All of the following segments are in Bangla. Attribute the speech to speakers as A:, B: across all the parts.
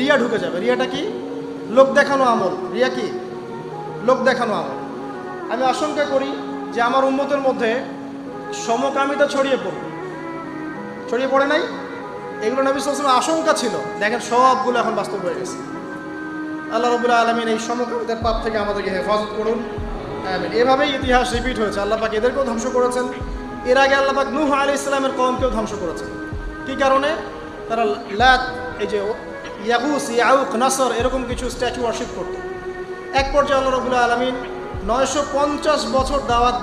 A: রিয়া ঢুকে যাবে। রিয়াটা কি? লোক দেখানো আমল। রিয়া কি? লোক দেখানো আমল। আমি আশঙ্কা করি যে আমার উন্মতের মধ্যে সমকামিতা ছড়িয়ে পড়বে ছড়িয়ে পড়ে নাই? এগুলো নবী সালামের আশঙ্কা ছিল। দেখেন সবগুলো এখন বাস্তব হয়ে গেছে। আল্লাহ রবুল্লা আলমিন এই সমকামিতার পাপ থেকে আমাদেরকে হেফাজত করুন। এভাবেই ইতিহাস রিপিট হয়েছে। আল্লাহ পাক এদেরকেও ধ্বংস করেছেন। এর আগে আল্লাহ পাক নূহ আলী ইসলামের কমকেও ধ্বংস করেছেন। কি কারণে? তারা লাত এই যে ইয়াগুস ইয়াউক, নাসর, এরকম কিছু স্ট্যাচু ওয়ার্শিপ করত। এক পর্যায়ে আল্লাহ রবুল্লা আলমিন নয়শো পঞ্চাশ বছর দাওয়াত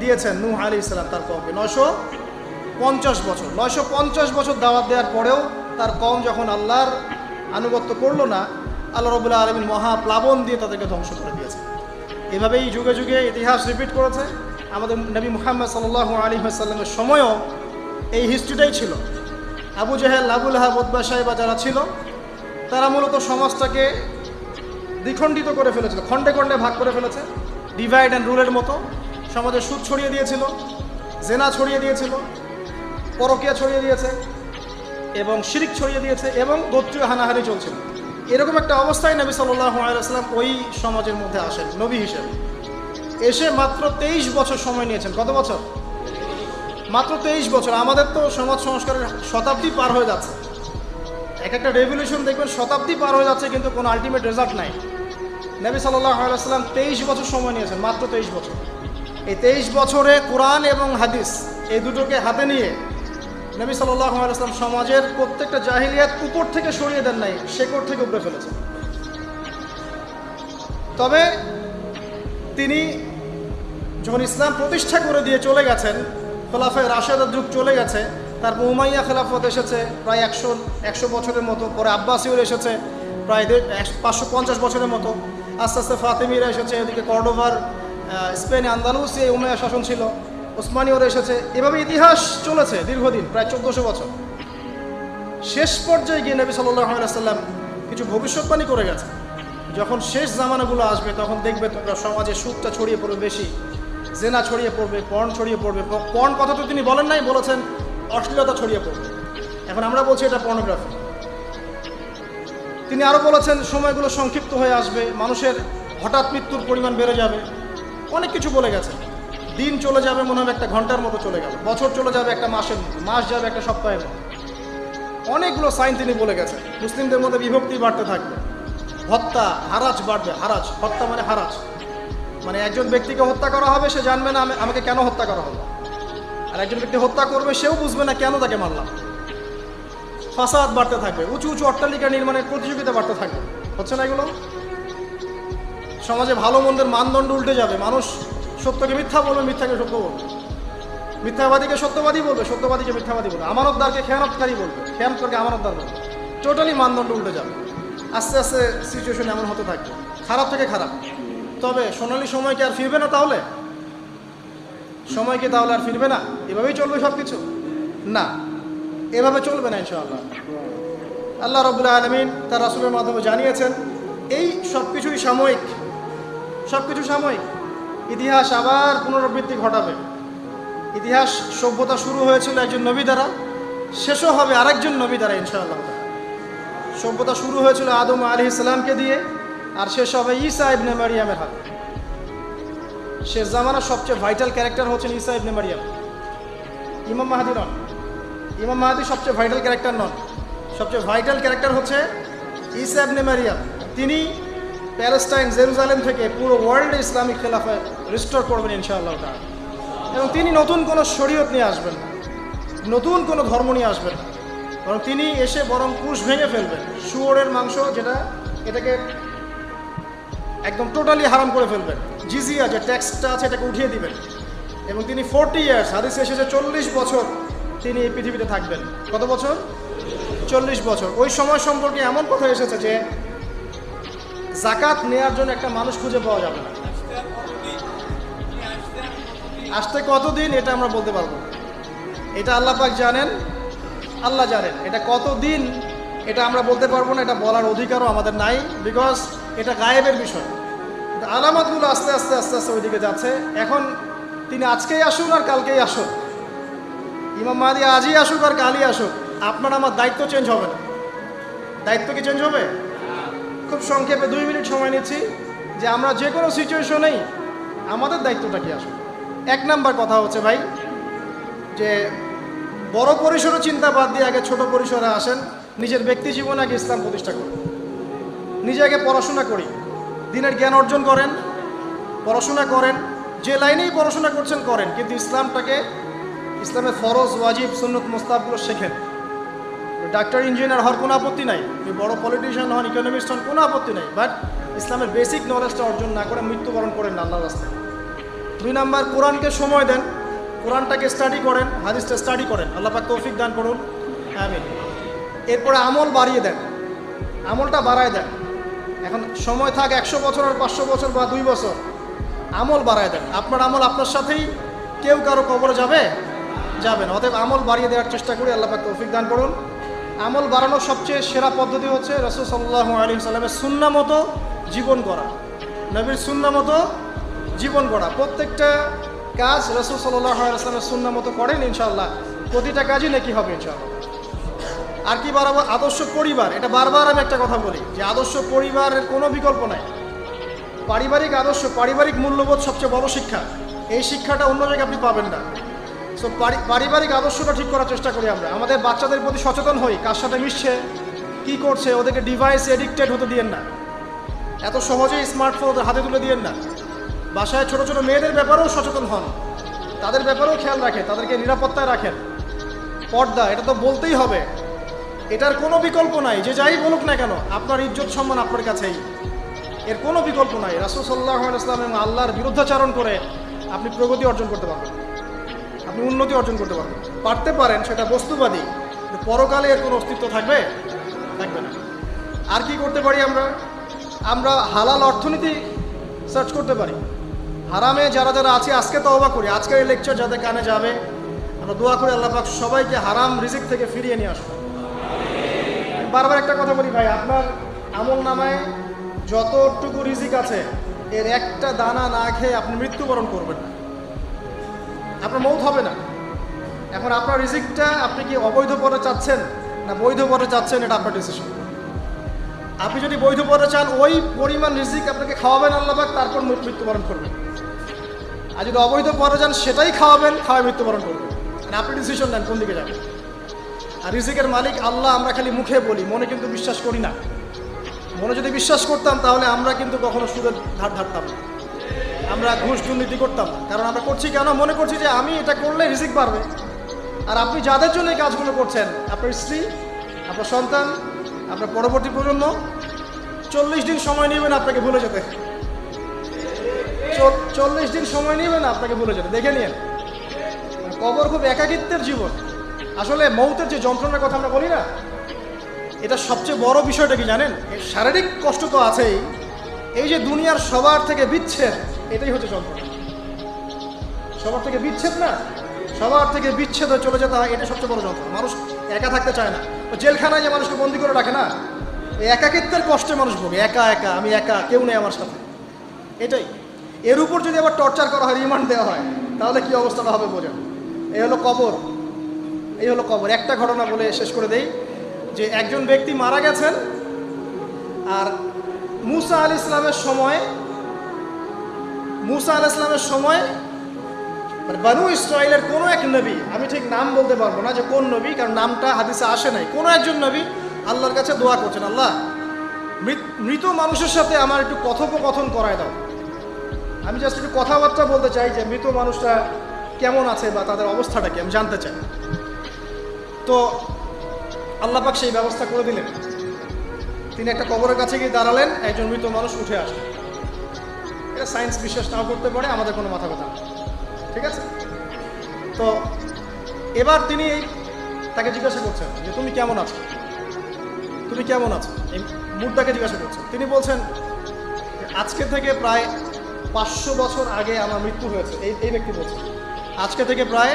A: দিয়েছেন নূহ আলী ইসলাম তার কমকে নয়শো পঞ্চাশ বছর। নয়শো পঞ্চাশ বছর দাওয়াত দেওয়ার পরেও তার কম যখন আল্লাহর আনুগত্য করল না, আল্লাহ রবুল্লাহ আলমিন মহাপ্লাবন দিয়ে তাদেরকে ধ্বংস করে দিয়েছে এভাবেই যুগে যুগে ইতিহাস রিপিট করেছে। আমাদের নবী মুহাম্মদ সাল্লাহ আলী সাল্লামের সময়ও এই হিস্ট্রিটাই ছিল। আবু জাহেল, আবুল হাবুদ্বা সাহেবা যারা ছিল তারা মূলত সমাজটাকে দ্বিখণ্ডিত করে ফেলেছিল, খণ্ডে খণ্ডে ভাগ করে ফেলেছে। ডিভাইড অ্যান্ড রুলের মতো সমাজে সুদ ছড়িয়ে দিয়েছিল, জেনা ছড়িয়ে দিয়েছিল, পরকিয়া ছড়িয়ে দিয়েছে এবং শিরিক ছড়িয়ে দিয়েছে এবং গোত্রীয় হানাহানি চলছিল। এরকম একটা অবস্থায় নবী সাল্লাহ আলাইসাল্লাম ওই সমাজের মধ্যে আসেন, নবী হিসেবে। এসে মাত্র তেইশ বছর সময় নিয়েছেন। কত বছর? মাত্র তেইশ বছর। আমাদের তো সমাজ সংস্কারের শতাব্দী পার হয়ে যাচ্ছে। এক একটা রেভলিউশন দেখবেন শতাব্দী পার হয়ে যাচ্ছে, কিন্তু কোনো আলটিমেট রেজাল্ট নাই। নবী আলাইসাল্লাম তেইশ বছর সময় নিয়েছেন, মাত্র তেইশ বছর। এই তেইশ বছরে কোরআন এবং হাদিস এই দুটোকে হাতে নিয়ে নবী আলাইসলাম সমাজের প্রত্যেকটা জাহিলিয়াত উপর থেকে সরিয়ে দেন নাই, শেকড় থেকে উপরে ফেলেছেন। তবে তিনি যখন ইসলাম প্রতিষ্ঠা করে দিয়ে চলে গেছেন, খোলাফায় রাশেদার যুগ চলে গেছে তারপর উমাইয়া খেলাফত এসেছে, প্রায় একশো একশো বছরের মতো। পরে আব্বাসিউর এসেছে, প্রায় পাঁচশো পঞ্চাশ বছরের মতো। আস্তে আস্তে ফাতেমিরা এসেছে, এদিকে কর্ডোভার স্পেনে আন্দালুসে উমাইয়া শাসন ছিল। ওসমানীয়রা এসেছে। এভাবে ইতিহাস চলেছে দীর্ঘদিন, প্রায় চোদ্দোশো বছর। শেষ পর্যায়ে গিয়ে নবী সাল্লাম কিছু ভবিষ্যৎবাণী করে গেছে যখন শেষ জামানাগুলো আসবে, তখন দেখবে তোমরা সমাজে সুখটা ছড়িয়ে পড়বে, বেশি, জেনা ছড়িয়ে পড়বে পর্ন ছড়িয়ে পড়বে। পর্ন কথা তো তিনি বলেন নাই, বলেছেন অশ্লীলতা ছড়িয়ে পড়বে এখন আমরা বলছি এটা পর্নোগ্রাফি তিনি আরও বলেছেন, সময়গুলো সংক্ষিপ্ত হয়ে আসবে, মানুষের হঠাৎ মৃত্যুর পরিমাণ বেড়ে যাবে। অনেক কিছু বলে গেছে। দিন চলে যাবে মনে হবে একটা ঘণ্টার মতো চলে গেল। বছর চলে যাবে একটা মাসের মতো। মাস যাবে একটা সপ্তাহের মতো। অনেকগুলো সাইন তিনি বলে গেছেন। মুসলিমদের মধ্যে বিভক্তি বাড়তে থাকবে। হত্যা, হারাজ বাড়বে। হারাজ, হত্যা মানে হারাজ। মানে একজন ব্যক্তিকে হত্যা করা হবে, সে জানবে না আমাকে কেন হত্যা করা হলো। আর একজন ব্যক্তি হত্যা করবে, সেও বুঝবে না কেন তাকে মারলাম। ফাসাদ বাড়তে থাকবে, উঁচু উঁচু অট্টালিকা নির্মাণের প্রতিযোগিতা বাড়তে থাকবে। হচ্ছে না এগুলো? সমাজে ভালো মন্দের মানদণ্ড উল্টে যাবে। মানুষ সত্যকে মিথ্যা বলবে, মিথ্যাকে সত্য বলবে। মিথ্যাবাদীকে সত্যবাদী বলবে, সত্যবাদীকে মিথ্যাবাদী বলবে। আমানতদারকে খেয়ানতকারী বলবে, খেয়ানতকারকে আমানতদার বলবে। টোটালি মানদণ্ড উল্টে যাবে। আস্তে আস্তে সিচুয়েশন এমন হতে থাকবে। খারাপ থেকে খারাপ। তবে সোনালি সময় কি আর ফিরবে না তাহলে? সময় কি তাহলে আর ফিরবে না? এভাবেই চলবে সব কিছু না। এভাবে চলবে না, ইনশাআল্লাহ। আল্লাহ রবুল্লাহ আলমিন তার রাসুলের মাধ্যমে জানিয়েছেন, এই সব কিছুই সাময়িক। সব কিছু সাময়িক। ইতিহাস আবার পুনরাবৃত্তি ঘটাবে। ইতিহাস সভ্যতা শুরু হয়েছিল একজন নবী দ্বারা, শেষও হবে আরেকজন নবী দ্বারা, ইনশাআল্লাহ। সভ্যতা শুরু হয়েছিল আদম আলি ইসলামকে দিয়ে, আর শেষ হবে ইসা ইবনে মারিয়ামের হাতে। শেষ জামানার সবচেয়ে ভাইটাল ক্যারেক্টার হচ্ছেন ইসা ইবনে মারিয়াম। ইমাম মাহাদি নন। ইমাম মাহাদি সবচেয়ে ভাইটাল ক্যারেক্টার নন। সবচেয়ে ভাইটাল ক্যারেক্টার হচ্ছে ইসা মারিয়াম। তিনি প্যালেস্টাইন জেরুজালেম থেকে পুরো ওয়ার্ল্ডে ইসলামিক খেলাফে রিস্টোর করবেন ইনশাআল্লাহ তাআলা। এবং তিনি নতুন কোনো শরীয়ত নিয়ে আসবেন নতুন কোনো ধর্ম নিয়ে আসবেন বরং তিনি এসে বরং কুশ ভেঙে ফেলবেন। শুয়োরের মাংস যেটা, এটাকে একদম টোটালি হারাম করে ফেলবেন। জিজিয়া যে ট্যাক্সটা আছে, এটাকে উঠিয়ে দিবেন। এবং তিনি ফোরটি ইয়ার্স হাদিস এসেছে চল্লিশ বছর তিনি এই পৃথিবীতে থাকবেন। কত বছর? চল্লিশ বছর। ওই সময় সম্পর্কে এমন কথা এসেছে যে, জাকাত নেওয়ার জন্য একটা মানুষ খুঁজে পাওয়া যাবে না। আসতে কতদিন এটা আমরা বলতে পারব এটা আল্লাহ পাক জানেন, আল্লাহ জানেন। এটা কতদিন এটা আমরা বলতে পারব না, এটা বলার অধিকারও আমাদের নাই বিকজ এটা গায়েবের বিষয়। আলামতগুলো আস্তে আস্তে আস্তে আস্তে ওইদিকে যাচ্ছে। এখন তিনি আজকেই আসুন আর কালকেই আসুন ইমাম মাহাদি আজই আসুক আর কালই আসুক। আপনার আমার দায়িত্ব চেঞ্জ হবে না। দায়িত্ব কি চেঞ্জ হবে? খুব সংক্ষেপে দুই মিনিট সময় নিচ্ছি যে আমরা যে কোনো সিচুয়েশনেই আমাদের দায়িত্বটা কি আসুক। এক নাম্বার কথা হচ্ছে ভাই, যে বড় পরিসরে চিন্তা বাদ দিয়ে আগে ছোট পরিসরে আসেন, নিজের ব্যক্তি জীবনে আগে ইসলাম প্রতিষ্ঠা করুন। নিজে আগে পড়াশোনা করি। দিনের জ্ঞান অর্জন করেন, পড়াশোনা করেন যে লাইনেই পড়াশোনা করছেন করেন, কিন্তু ইসলামটাকে ইসলামের ফরজ, ওয়াজিব, সুন্নত মোস্তাবগুলো শেখেন। ডাক্তার, ইঞ্জিনিয়ার হওয়ার কোনো আপত্তি নাই। আপনি বড় পলিটিশিয়ান হন ইকোনমিস্ট হন, কোনো আপত্তি নাই। বাট ইসলামের বেসিক নলেজটা অর্জন না করে মৃত্যুবরণ করেন আল্লাহ রাস্তায়। দুই নাম্বার, কোরআনকে সময় দেন। কোরআনটাকে স্টাডি করেন, হাদিসটা স্টাডি করেন। আল্লাহ পাক তৌফিক দান করুন। আমিন। এরপরে আমল বাড়িয়ে দেন। আমলটা বাড়ায় দেন। এখন সময় থাক একশো বছর আর পাঁচশো বছর বা দুই বছর। আমল বাড়ায় দেন। আপনার আমল আপনার সাথেই কেউ কারও কবরে যাবে? যাবেন অতএব আমল বাড়িয়ে দেওয়ার চেষ্টা করি, আল্লাহ পাক তৌফিক দান করুন। আমল বাড়ানোর সবচেয়ে সেরা পদ্ধতি হচ্ছে রসুল সাল্লাহ আলী সাল্লামের সুন্না মতো জীবন করা নবীর সুন্না মতো জীবন গড়া। প্রত্যেকটা কাজ রসুল সাল্লাহ আসলামের সুন্না মতো করেন ইনশাল্লাহ প্রতিটা কাজই নাকি হবে ইনশাল্লাহ আর কি বাড়াবো? আদর্শ পরিবার। এটা বারবার আমি একটা কথা বলি যে আদর্শ পরিবারের কোনো বিকল্প নাই। পারিবারিক আদর্শ, পারিবারিক মূল্যবোধ সবচেয়ে বড় শিক্ষা। এই শিক্ষাটা অন্য জায়গায় আপনি পাবেন না। সো পারিবারিক আদর্শটা ঠিক করার চেষ্টা করি আমরা। আমাদের বাচ্চাদের প্রতি সচেতন হই, কার সাথে মিশছে, কি করছে, ওদেরকে ডিভাইস এডিক্টেড হতে দিয়েন না। এত সহজেই স্মার্টফোন ওদের হাতে তুলে দিয়েন না। বাসায় ছোট ছোট মেয়েদের ব্যাপারেও সচেতন হন। তাদের ব্যাপারেও খেয়াল রাখেন, তাদেরকে নিরাপত্তায় রাখেন। পর্দা, এটা তো বলতেই হবে। এটার কোনো বিকল্প নাই, যে যাই বলুক না কেন, আপনার ইজ্জত সম্মান আপনার কাছেই। এর কোনো বিকল্প নাই। রাসুল সাল্লাহ ইসলাম এবং আল্লাহর বিরুদ্ধাচারণ করে আপনি প্রগতি অর্জন করতে পারবেন। আপনি উন্নতি অর্জন করতে পারবেন। পারতে পারেন সেটা বস্তুবাদী পরকালে এর কোনো অস্তিত্ব থাকবে? থাকবে না। আর কি করতে পারি আমরা? আমরা হালাল অর্থনীতি সার্চ করতে পারি। হারামে যারা যারা আছে, আজকে তো অবাক করি। আজকের এই লেকচার যাদের কানে যাবে, আমরা দোয়া করি আল্লাহ পাক সবাইকে হারাম রিজিক থেকে ফিরিয়ে নিয়ে আসব বারবার একটা কথা বলি ভাই, আপনার আমল নামায় যতটুকু রিজিক আছে, এর একটা দানা না খেয়ে আপনি মৃত্যুবরণ করবেন না। আপনার মৌত হবে না। এখন আপনার রিজিকটা আপনি কি অবৈধ পরে চাচ্ছেন না বৈধ পরে চাচ্ছেন, এটা আপনার ডিসিশন আপনি যদি বৈধ পরে চান, ওই পরিমাণ রিজিক আপনাকে খাওয়াবেন আল্লাহবাক তারপর মৃত্যুবরণ করবেন। আর যদি অবৈধ পরে যান, সেটাই খাওয়াবেন, খাওয়ায় মৃত্যুবরণ করবেন। মানে আপনি ডিসিশন নেন কোন দিকে যাবেন। আর রিজিকের মালিক আল্লাহ আমরা খালি মুখে বলি, মনে কিন্তু বিশ্বাস করি না। মনে যদি বিশ্বাস করতাম, তাহলে আমরা কিন্তু কখনো সুদের ধার ধারতাম না। আমরা ঘুষ দুর্নীতি করতাম কারণ আমরা করছি কেন? মনে করছি যে আমি এটা করলে রিজিক বাড়বে। আর আপনি যাদের জন্য এই কাজগুলো করছেন, আপনার স্ত্রী, আপনার সন্তান, আপনার পরবর্তী প্রজন্ম, চল্লিশ দিন সময় নেবেন আপনাকে ভুলে যেতে। চল্লিশ দিন সময় নেবেন আপনাকে ভুলে যেতে। দেখে নিন। কবর খুব একাকিত্বের জীবন। আসলে মৌতের যে যন্ত্রণার কথা আমরা বলি না এটা সবচেয়ে বড় বিষয়টা কি জানেন? শারীরিক কষ্ট তো আছেই। এই যে দুনিয়ার সবার থেকে বিচ্ছেদ, এটাই হচ্ছে যন্ত্রণা সবার থেকে বিচ্ছেদ না? সবার থেকে বিচ্ছেদ হয়ে চলে যেতে হয় এটা সবচেয়ে বড় যন্ত্রণা মানুষ একা থাকতে চায় না। জেলখানায় যে মানুষকে বন্দি করে রাখে না একাকিত্বের কষ্টে মানুষ ভোগে। একা একা, আমি একা, কেউ নেই আমার সাথে। এটাই। এর উপর যদি আবার টর্চার করা হয়, রিমান্ড দেওয়া হয়, তাহলে কি অবস্থাটা হবে বোঝেন? এই হলো কবর। এই হলো কবর। একটা ঘটনা বলে শেষ করে দেই। যে একজন ব্যক্তি মারা গেছেন আর মুসা আল ইসলামের সময়, মুসা আল ইসলামের সময় মানে বানু ইসরায়েলের কোনো এক নবী, আমি ঠিক নাম বলতে পারব না যে কোন নবী, কারণ নামটা হাদিসে আসে নাই, কোনো একজন নবী আল্লাহর কাছে দোয়া করছেন, আল্লাহ, মৃত- মানুষের সাথে আমার একটু কথোপকথন করায় দাও। আমি জাস্ট একটু কথাবার্তা বলতে চাই যে মৃত মানুষটা কেমন আছে বা তাদের অবস্থাটা কি, আমি জানতে চাই। তো আল্লাহ পাক সেই ব্যবস্থা করে দিলেন। তিনি একটা কবরের কাছে গিয়ে দাঁড়ালেন, একজন মৃত মানুষ উঠে আসলেন এটা সায়েন্স বিশ্বাস নাও করতে পারে, আমাদের কোনো মাথা নেই। ঠিক আছে? তো এবার তিনি এই তাকে জিজ্ঞাসা করছেন যে, তুমি কেমন আছো? তুমি কেমন আছো? এই মুদ্রাকে জিজ্ঞাসা করছেন। তিনি বলছেন, আজকে থেকে প্রায় পাঁচশো বছর আগে আমার মৃত্যু হয়েছে। এই এই ব্যক্তি বলছেন, আজকে থেকে প্রায়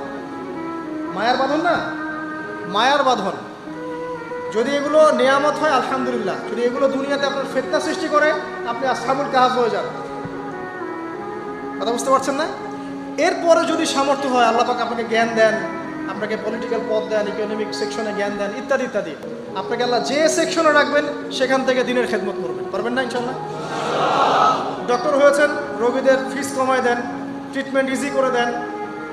A: মায়ার বাঁধন না? মায়ার বাঁধন। যদি এগুলো নেয়ামত হয়, আলহামদুলিল্লাহ। যদি এগুলো দুনিয়াতে আপনার ফেতনা সৃষ্টি করে, আপনি আসাবুল কাহাজ হয়ে যান কথা বুঝতে পারছেন না? এরপরে যদি সামর্থ্য হয়, আল্লাহ পাক আপনাকে জ্ঞান দেন, আপনাকে পলিটিক্যাল পদ দেন ইকোনমিক সেকশনে জ্ঞান দেন, ইত্যাদি ইত্যাদি। আপনাকে আল্লাহ যে সেকশনে রাখবেন, সেখান থেকে দিনের খেদমত করবেন। পারবেন না ইনশাল্লাহ ডক্টর হয়েছেন, রোগীদের ফিস কমায় দেন ট্রিটমেন্ট ইজি করে দেন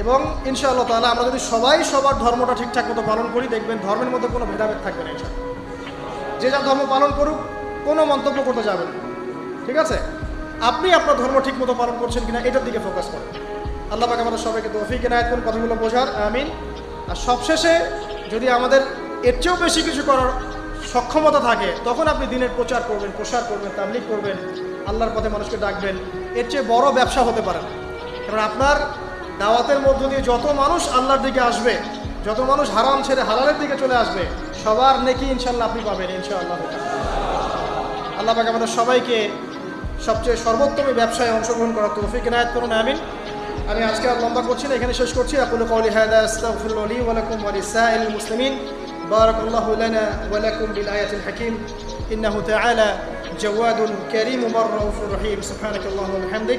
A: এবং ইনশাআল্লাহ তাহলে আমরা যদি সবাই সবার ধর্মটা ঠিকঠাক মতো পালন করি, দেখবেন ধর্মের মধ্যে কোনো ভেদাভেদ থাকবে না যে যা ধর্ম পালন করুক, কোনো মন্তব্য করতে যাবেন ঠিক আছে? আপনি আপনার ধর্ম ঠিক মতো পালন করছেন কিনা, এটার দিকে ফোকাস করেন। আল্লাহ পাক আমাদের সবাইকে তৌফিক এনায়ত করুন, কথাগুলো বোঝার, আমিন। আর সবশেষে যদি আমাদের এর চেয়েও বেশি কিছু করার সক্ষমতা থাকে, তখন আপনি দিনের প্রচার করবেন, প্রসার করবেন তাবলিক করবেন, আল্লাহর পথে মানুষকে ডাকবেন। এর চেয়ে বড় ব্যবসা হতে পারে এবার আপনার দাওয়াতের মধ্য দিয়ে যত মানুষ আল্লাহর দিকে আসবে, যত মানুষ হারাম ছেড়ে হালালের দিকে চলে আসবে, সবার নেকি ইনশাল্লাহ আপনি পাবেন, ইনশাআল্লাহ। আল্লাহ পাকে আমাদের সবাইকে সবচেয়ে সর্বোত্তম ব্যবসায় অংশগ্রহণ করার তৌফিক এনায়ত করুন, আমিন। আমি আজকে আর লম্বা করছি না, এখানে শেষ করছি। আকুল কৌলি হায়দাফুল মুসলিমিন। بارك الله لنا ولكم بالآية الحكيم إنه تعالى جواد كريم কারীম ওয়া রাউফুর سبحانك সুবহানাকাল্লাহুম্মা ওয়া